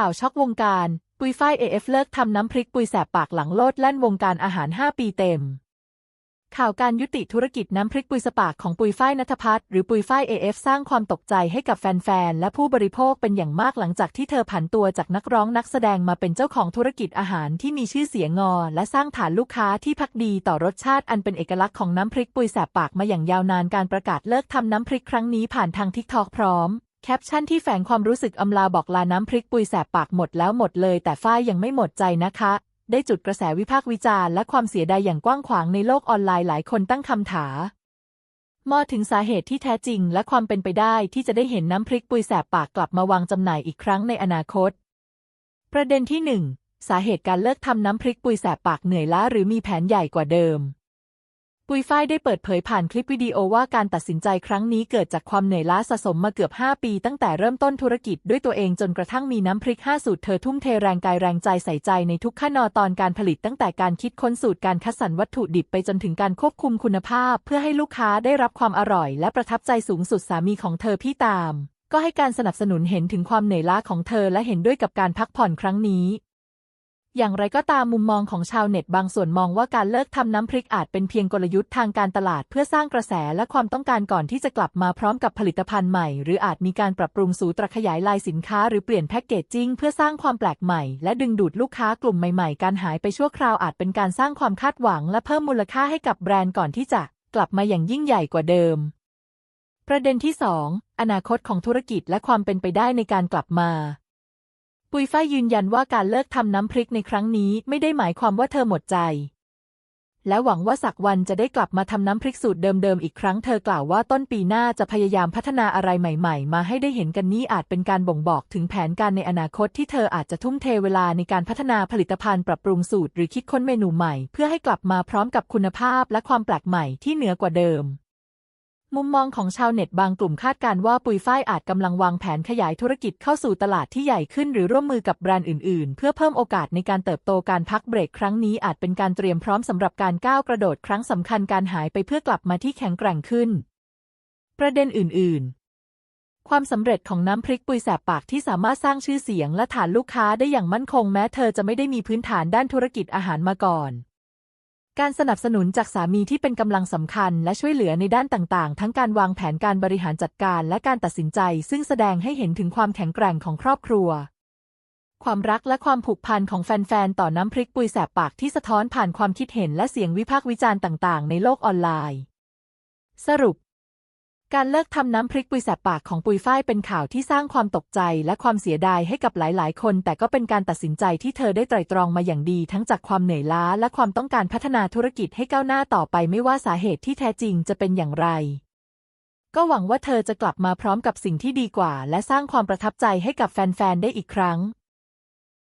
ข่าวช็อกวงการ ปุยฝ้ายเอฟเลิกทำน้ำพริกปุยแสบปากหลังโลดแล่นวงการอาหาร 5 ปีเต็ม ข่าวการยุติธุรกิจน้ำพริกปุยสปากของปุยฝ้ายนัทพัฒน์หรือปุยฝ้ายเอฟสร้างความตกใจให้กับแฟนๆ และผู้บริโภคเป็นอย่างมากหลังจากที่เธอผันตัวจากนักร้องนักแสดงมาเป็นเจ้าของธุรกิจอาหารที่มีชื่อเสียงงอ และสร้างฐานลูกค้าที่พักดีต่อรสชาติอันเป็นเอกลักษณ์ของน้ำพริกปุยแสบปากมาอย่างยาวนานการประกาศเลิกทำน้ำพริกครั้งนี้ผ่านทางทิกทอกพร้อม แคปชั่นที่แฝงความรู้สึกอำลาบอกลาน้ำพริกปุยแสบปากหมดแล้วหมดเลยแต่ฝ้ายยังไม่หมดใจนะคะ ได้จุดกระแสวิพากษ์วิจารณ์และความเสียดายอย่างกว้างขวางในโลกออนไลน์หลายคนตั้งคำถามมอถึงสาเหตุที่แท้จริงและความเป็นไปได้ที่จะได้เห็นน้ำพริกปุยแสบปากกลับมาวางจำหน่ายอีกครั้งในอนาคต ประเด็นที่หนึ่งสาเหตุการเลิกทำน้ำพริกปุยแสบปากเหนื่อยล้าหรือมีแผนใหญ่กว่าเดิม ปุยฝ้ายได้เปิดเผยผ่านคลิปวิดีโอว่าการตัดสินใจครั้งนี้เกิดจากความเหนื่อยล้าสะสมมาเกือบ 5 ปี ตั้งแต่เริ่มต้นธุรกิจด้วยตัวเองจนกระทั่งมีน้ำพริก 5 สูตรเธอทุ่มเทแรงกายแรงใจใส่ใจในทุกขั้นตอนการผลิตตั้งแต่การคิดค้นสูตรการคัดสรรวัตถุดิบไปจนถึงการควบคุมคุณภาพ เพื่อให้ลูกค้าได้รับความอร่อย และประทับใจสูงสุดสามีของเธอพี่ตาม ก็ให้การสนับสนุนเห็นถึงความเหนื่อยล้าของเธอและเห็นด้วยกับการพักผ่อนครั้งนี้ อย่างไรก็ตามมุมมองของชาวเน็ตบางส่วนมองว่าการเลิกทำน้ำพริกอาจเป็นเพียงกลยุทธ์ทางการตลาดเพื่อสร้างกระแสและความต้องการก่อนที่จะกลับมาพร้อมกับผลิตภัณฑ์ใหม่ หรืออาจมีการปรับปรุงสูตรขยายลายสินค้า หรือเปลี่ยนแพ็กเกจจิ้งเพื่อสร้างความแปลกใหม่ และดึงดูดลูกค้ากลุ่มใหม่ๆ การหายไปชั่วคราวอาจเป็นการสร้างความคาดหวัง และเพิ่มมูลค่าให้กับแบรนด์ก่อนที่จะกลับมาอย่างยิ่งใหญ่กว่าเดิม ประเด็นที่ 2 อนาคตของธุรกิจและความเป็นไปได้ในการกลับมา ปุยฝ้ายยืนยันว่าการเลิกทำน้ำพริกในครั้งนี้ไม่ได้หมายความว่าเธอหมดใจ และหวังว่าสักวันจะได้กลับมาทำน้ำพริกสูตรเดิมๆอีกครั้งเธอกล่าวว่าต้นปีหน้าจะพยายามพัฒนาอะไรใหม่ๆ มาให้ได้เห็นกันนี้อาจเป็นการบ่งบอกถึงแผนการในอนาคตที่เธออาจจะทุ่มเทเวลาในการพัฒนาผลิตภัณฑ์ปรับปรุงสูตรหรือคิดค้นเมนูใหม่ เพื่อให้กลับมาพร้อมกับคุณภาพและความแปลกใหม่ที่เหนือกว่าเดิม มุมมองของชาวเน็ตบางกลุ่มคาดการว่าปุยฝ้ายอาจกำลังวางแผนขยายธุรกิจเข้าสู่ตลาดที่ใหญ่ขึ้นหรือร่วมมือกับแบรนด์อื่นๆ เพื่อเพิ่มโอกาสในการเติบโตการพักเบรกครั้งนี้อาจเป็นการเตรียมพร้อมสำหรับการก้าวกระโดดครั้งสำคัญการหายไปเพื่อกลับมาที่แข็งแกร่งขึ้น ประเด็นอื่นๆ ความสำเร็จของน้ำพริกปุยแสบปากที่สามารถสร้างชื่อเสียงและฐานลูกค้าได้อย่างมั่นคงแม้เธอจะไม่ได้มีพื้นฐานด้านธุรกิจอาหารมาก่อน การสนับสนุนจากสามีที่เป็นกำลังสำคัญและช่วยเหลือในด้านต่างๆ ทั้งการวางแผนการบริหารจัดการและการตัดสินใจ ซึ่งแสดงให้เห็นถึงความแข็งแกร่งของครอบครัว ความรักและความผูกพันของแฟน ๆ ต่อน้ำพริกปุยแสบปากที่สะท้อนผ่านความคิดเห็นและเสียงวิพากษ์วิจารณ์ต่าง ๆ ในโลกออนไลน์ สรุป การเลิกทำน้ำพริกปุยแสบปากของปุยฝ้ายเป็นข่าวที่สร้างความตกใจและความเสียดายให้กับหลาย ๆ คน แต่ก็เป็นการตัดสินใจที่เธอได้ไตร่ตรองมาอย่างดี ทั้งจากความเหนื่อยล้าและความต้องการพัฒนาธุรกิจให้ก้าวหน้าต่อไปไม่ว่าสาเหตุที่แท้จริงจะเป็นอย่างไร ก็หวังว่าเธอจะกลับมาพร้อมกับสิ่งที่ดีกว่า และสร้างความประทับใจให้กับแฟน ๆ ได้อีกครั้ง